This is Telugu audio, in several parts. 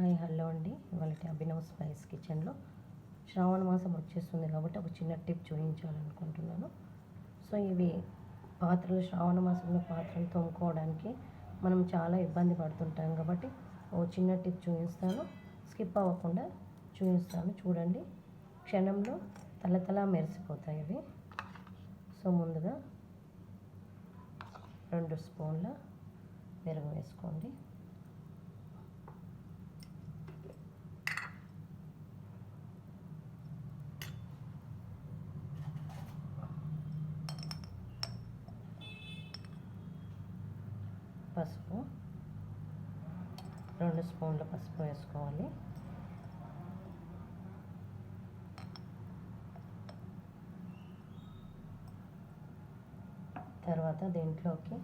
హాయ్ హలో అండి. ఇవాళ అభినవ్ స్పైస్ కిచెన్లో శ్రావణ మాసం వచ్చేస్తుంది కాబట్టి ఒక చిన్న టిప్ చూపించాలనుకుంటున్నాను. సో ఇవి పాత్రలు శ్రావణ మాసంలో పాత్రలు తోముకోవడానికి మనం చాలా ఇబ్బంది పడుతుంటాం కాబట్టి ఓ చిన్న టిప్ చూపిస్తాను. స్కిప్ అవ్వకుండా చూపిస్తాను. చూడండి క్షణంలో తలతలా మెరిసిపోతాయి ఇవి. సో ముందుగా రెండు స్పూన్ల పెరుగు వేసుకోండి. పసుపు. రెండు స్పూన్ల పసుపు వేసుకోవాలి. తర్వాత దీంట్లోకి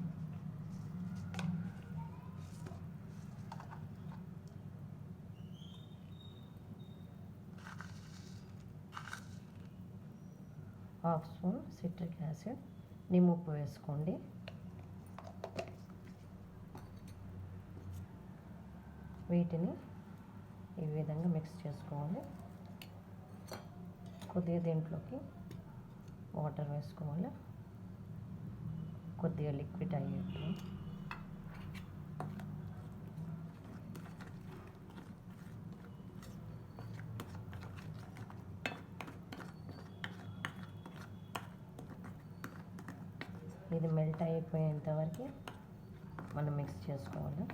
హాఫ్ స్పూన్ సిట్రిక్ యాసిడ్ నిమ్ముప్పు వేసుకోండి. వీటిని ఈ విధంగా మిక్స్ చేసుకోవాలి. కొద్దిగా దీంట్లోకి వాటర్ వేసుకోవాలి. కొద్దిగా లిక్విడ్ అయ్యేట్టు. ఇది మెల్ట్ అయిపోయేంతవరకు మనం మిక్స్ చేసుకోవాలి.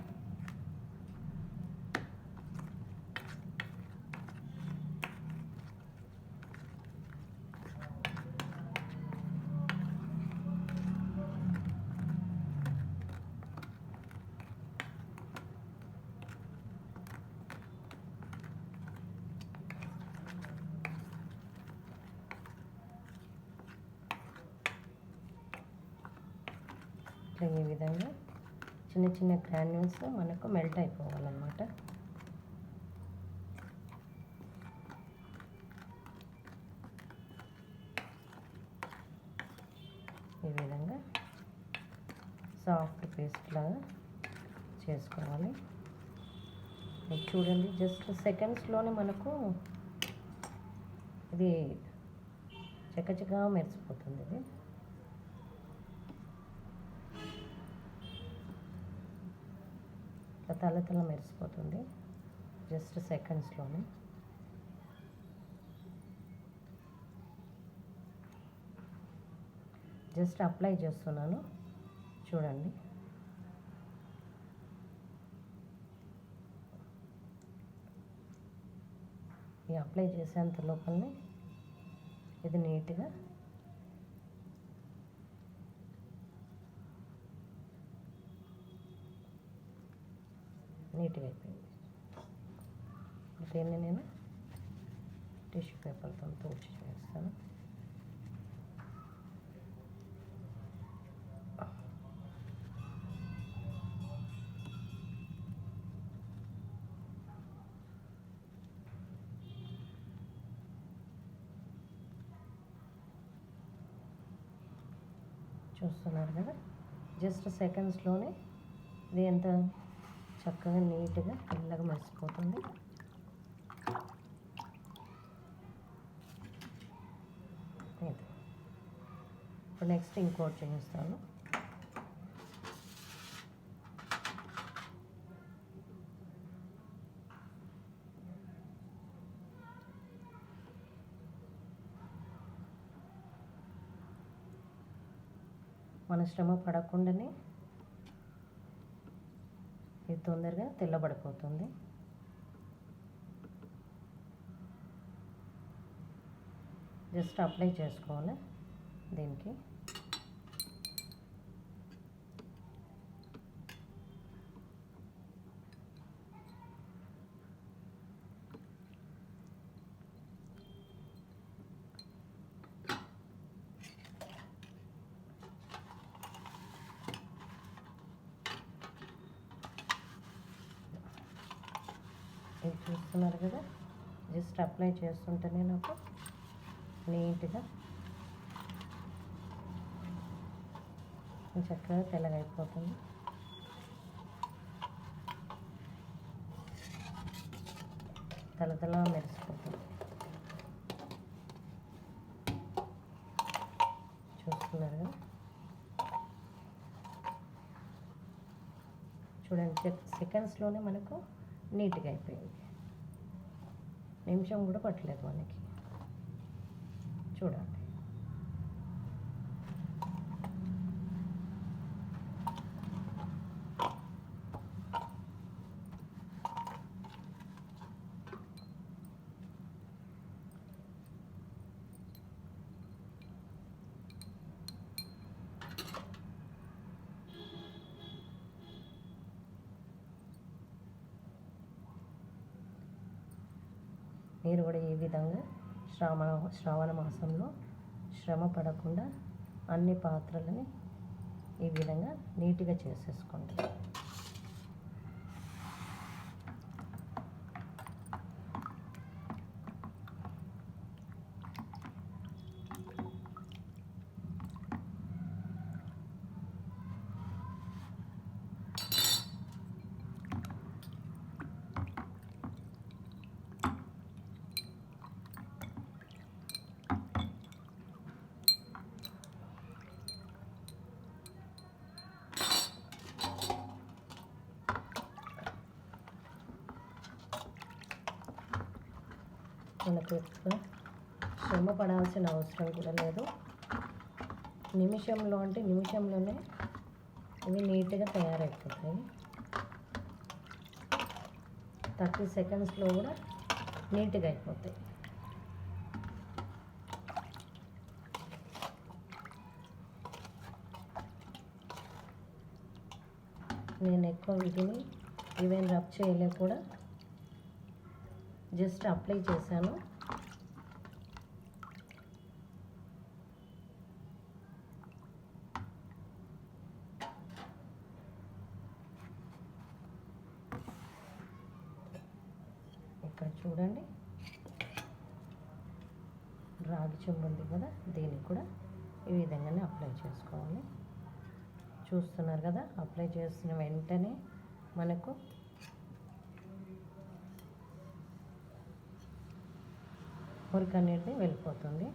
ఇట్లా ఈ విధంగా చిన్న చిన్న గ్రాన్యూల్స్ మనకు మెల్ట్ అయిపోవాలన్నమాట. ఈ విధంగా సాఫ్ట్ పేస్ట్ లాగా చేసుకోవాలి. చూడండి జస్ట్ సెకండ్స్లోనే మనకు ఇది చక్కచక్కగా మెరిసిపోతుంది ఇది. ఇట్లా తల తల మెరిసిపోతుంది. జస్ట్ సెకండ్స్లోనే. జస్ట్ అప్లై చేస్తున్నాను. చూడండి. ఈ అప్లై చేసేంత లోపలనే ఇది నీట్గా నీట్గా అయిపోయింది దీన్ని నేను టిష్యూ పేపర్తో తూర్చి చేస్తాను. చూస్తున్నారు కదా? జస్ట్ సెకండ్స్లోనే ఇది ఎంత చక్కగా నీట్గా తెల్లగా మర్చిపోతుంది. ఇప్పుడు నెక్స్ట్ ఇంకోటి చేస్తాను. మన శ్రమ పడకుండానే తొందరగా తెల్లబడిపోతుంది. జస్ట్ అప్లై చేసుకోవాలి దీనికి. మీరు చూస్తున్నారు కదా? జస్ట్ అప్లై చేస్తుంటేనే నాకు నీట్గా చక్కగా తెల్లగైపోతుంది. తలతలా మెరిసిపోతుంది. చూస్తున్నారు కదా? చూడండి సెకండ్స్లోనే మనకు నీట్గా అయిపోయింది. నిమిషం కూడా పట్టలేదు మనకి చూడండి. మీరు కూడా ఈ విధంగా శ్రావణ శ్రావణ మాసంలో శ్రమ పడకుండా అన్ని పాత్రలని ఈ విధంగా నీట్గా చేసేసుకోండి. మనకు ఎక్కువ శ్రమ పడాల్సిన అవసరం కూడా లేదు. నిమిషంలో అంటే నిమిషంలోనే ఇవి నీట్గా తయారైపోతాయి. థర్టీ సెకండ్స్లో కూడా నీట్గా అయిపోతాయి. నేను ఎక్కువ వీటిని ఈవెన్ రబ్ చేయలే కూడా జస్ట్ అప్లై చేశాను. ఇక్కడ చూడండి. రాగి చెంబు ఉంది కదా దీనికి కూడా ఈ విధంగానే అప్లై చేసుకోవాలి. చూస్తున్నారు కదా అప్లై చేసిన వెంటనే మనకు మురికి అనేది వెళ్ళిపోతుంది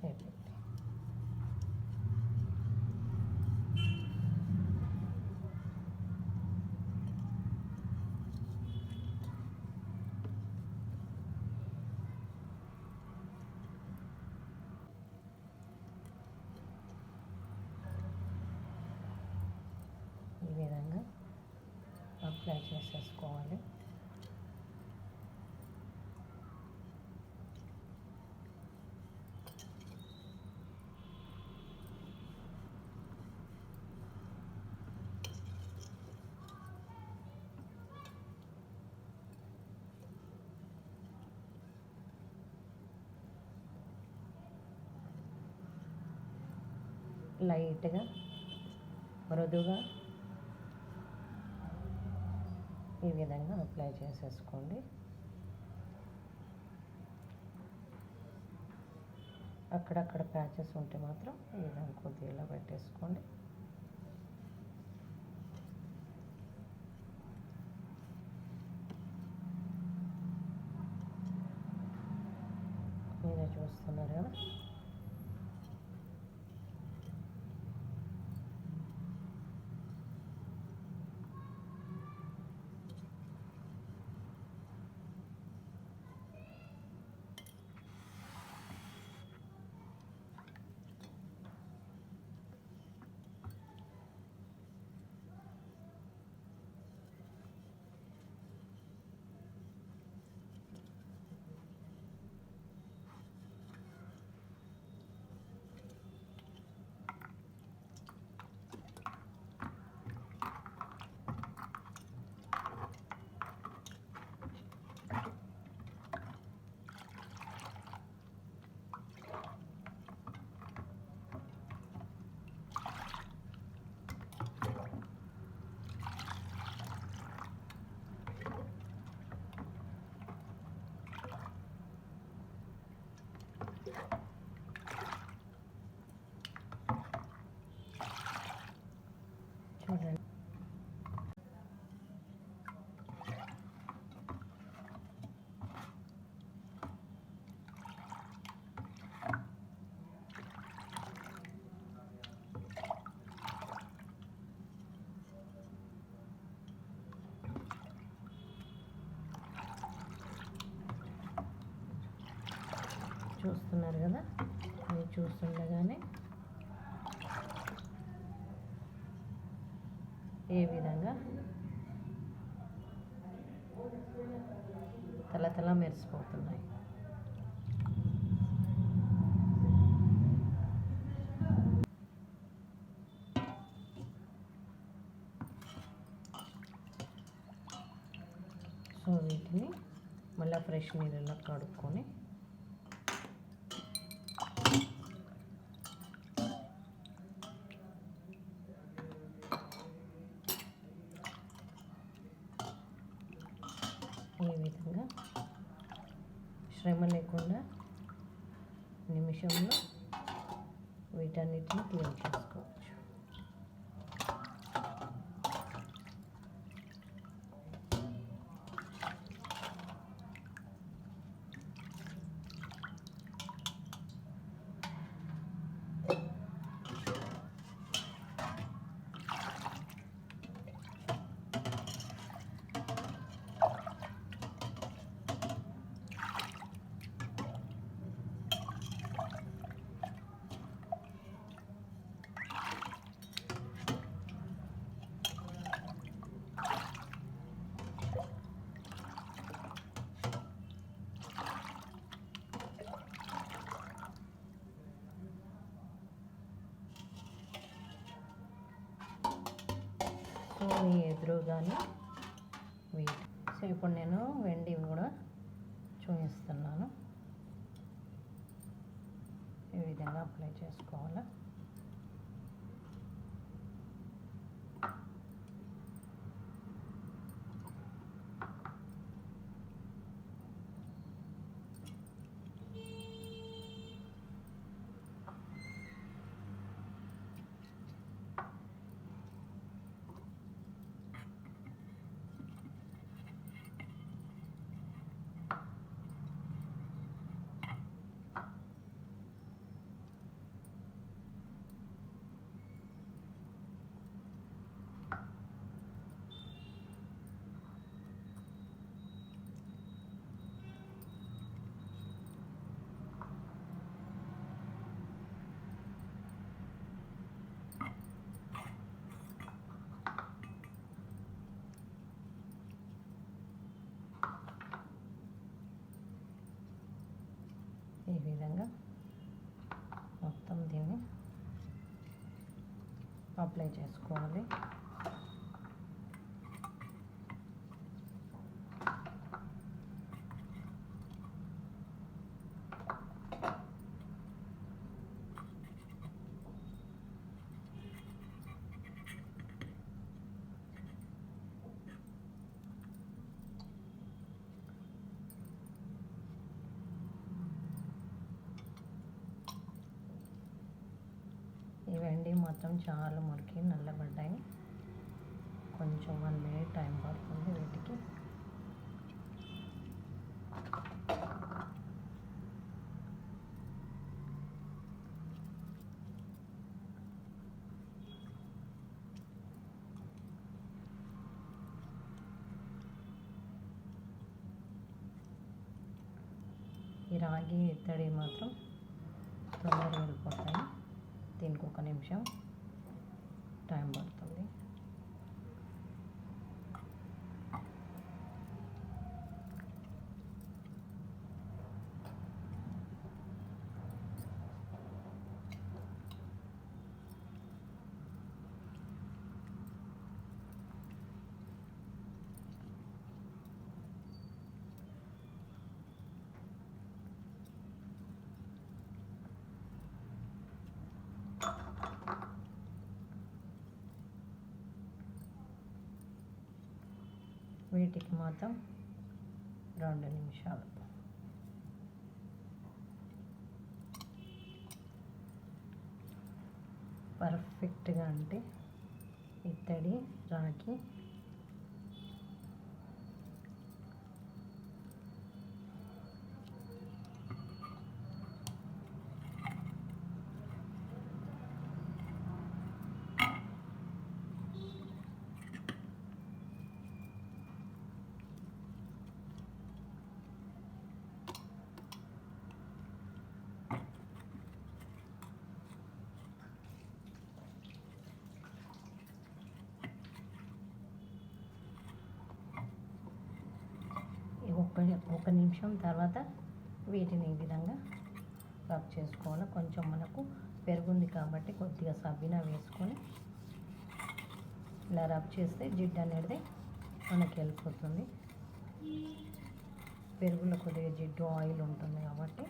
అయిపోయింది ఈ విధంగా అప్లై చేసేసుకోవాలి. లైట్గా మృదుగా ఈ విధంగా అప్లై చేసేసుకోండి. అక్కడక్కడ ప్యాచెస్ ఉంటే మాత్రం ఈ విధంగా కొద్దిగా ఇలా పెట్టేసుకోండి. మీరే చూస్తున్నారు కదా చూస్తుండగానే ఏ విధంగా తలతల మెరిసిపోతున్నాయి. సో వీటిని మళ్ళీ ఫ్రెష్ నీళ్ళలో కడుక్కొని ఈ విధంగా శ్రమ లేకుండా నిమిషంలో వీటన్నిటిని క్లీన్ చేసుకోవచ్చు సో మీ ఎదురుగానే వీట్ సో ఇప్పుడు నేను వెండి కూడా చూపిస్తున్నాను. ఈ విధంగా అప్లై చేసుకోవాలి? ఈ విధంగా మొత్తం దీన్ని అప్లై చేసుకోవాలి. ఇవండి చాలా మురికి నల్లబడ్డాయి. కొంచెం వన్ మినిట్ టైం పడుతుంది వీటికి. ఈ రాగి ఇత్తడి మాత్రం తొందరగా వెళ్ళిపోతాయి దీనికి ఒక నిమిషం టైం పడుతుంది వీటికి మాత్రం రెండు నిమిషాలు. పర్ఫెక్ట్గా అంటే ఇత్తడి రాగి నిమిషం తర్వాత వీటిని ఈ విధంగా రబ్ చేసుకోవాలి. కొంచెం మనకు పెరుగుంది కాబట్టి కొద్దిగా సబ్బిన వేసుకొని ఇలా రబ్ చేస్తే జిడ్డు అనేది మనకి వెళ్ళిపోతుంది. పెరుగులో కొద్దిగా జిడ్డు ఆయిల్ ఉంటుంది కాబట్టి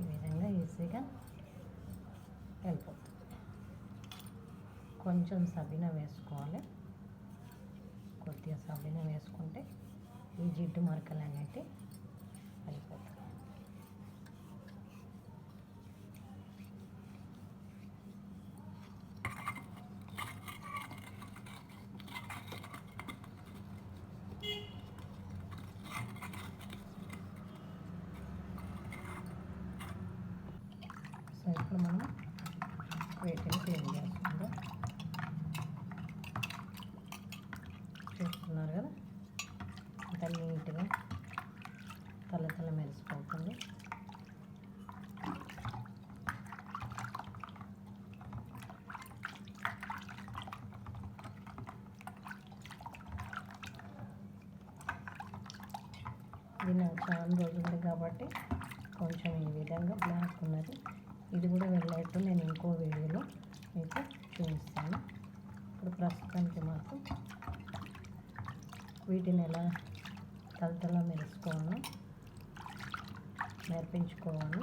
ఈ విధంగా ఈజీగా వెళ్ళిపోతుంది కొంచెం సబీన వేసుకోవాలి. కొద్దిగా సబీన వేసుకుంటే ఈ జిడ్డు మరకలు అనేవి వెళ్ళిపోతాయి సో ఇప్పుడు మనం వీటిని క్లీన్ చేసుకుందాం చూస్తున్నారు కదా అంత నీట్గా తల తల మెరిసిపోతుంది ఇది నాకు చాలా రోజులు కాబట్టి కొంచెం ఈ విధంగా బ్లాక్ ఉన్నది. ఇది కూడా వెళ్ళేట్టు నేను ఇంకో వీడియోలో మీకు చూపిస్తాను. ఇప్పుడు ప్రస్తుతానికి మాకు వీటిని ఎలా తలతలా మెరుచుకోవాలో నేర్పించుకోవాలి.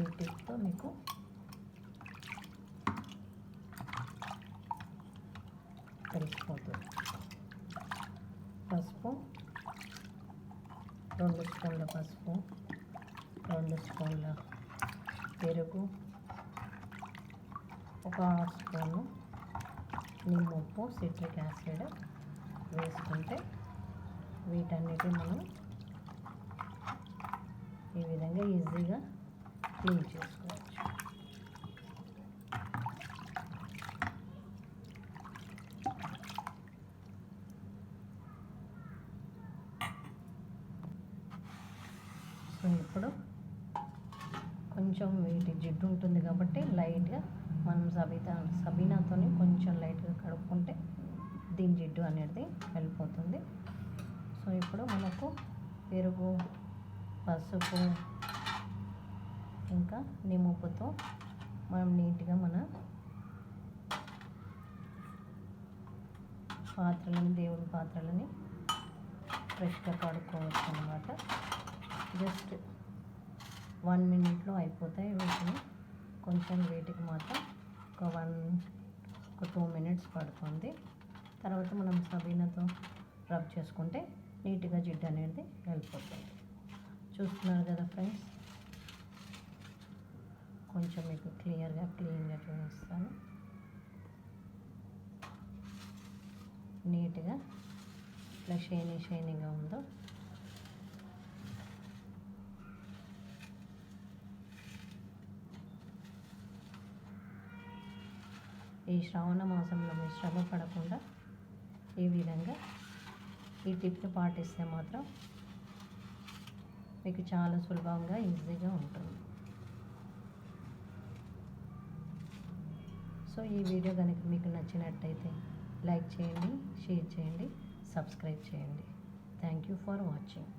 ఈ టిప్తో మీకు తెలిసిపోతుంది పసుపు. రెండు స్పూన్ల పసుపు. రెండు స్పూన్ల పెరుగు. ఒక హాఫ్ స్పూను నిమ్మప్పు సిట్రిక్ యాసిడ్ వేసుకుంటే వీటన్నిటి మనం ఈ విధంగా ఈజీగా క్లీన్ చేసుకోవచ్చు సో ఇప్పుడు కొంచెం వీటి జిడ్డు ఉంటుంది కాబట్టి లైట్గా మనం సబీతా సబీనాతో కొంచెం లైట్గా కడుక్కుంటే దీని జిడ్డు అనేది వెళ్ళిపోతుంది. సో ఇప్పుడు మనకు పెరుగు పసుపు ఇంకా నిమ్మపుతో మనం నీట్గా మన పాత్రలని దేవుడి పాత్రలని ఫ్రెష్గా కడుక్కోవచ్చు అనమాట జస్ట్ వన్ మినిట్లో అయిపోతాయి వీటిని. కొంచెం వీటికి మాత్రం ఒక వన్ ఒక టూ మినిట్స్ పడుతుంది. తర్వాత మనం సబీనాతో రబ్ చేసుకుంటే నీట్గా జిడ్డు అనేది వెళ్ళిపోతుంది. చూస్తున్నారు కదా ఫ్రెండ్స్? కొంచెం మీకు క్లియర్గా క్లీన్గా చూపిస్తాను. నీట్గా ఇట్లా షైనీ షైనీగా ఉందో శ్రావణ మాసంలో మీరు శ్రమ పడకుండా ఈ విధంగా ఈ టిప్ని పాటిస్తే మాత్రం మీకు చాలా సులభంగా ఈజీగా ఉంటుంది. సో ఈ వీడియో కనుక మీకు నచ్చినట్టయితే లైక్ చేయండి షేర్ చేయండి సబ్స్క్రైబ్ చేయండి. Thank you for watching.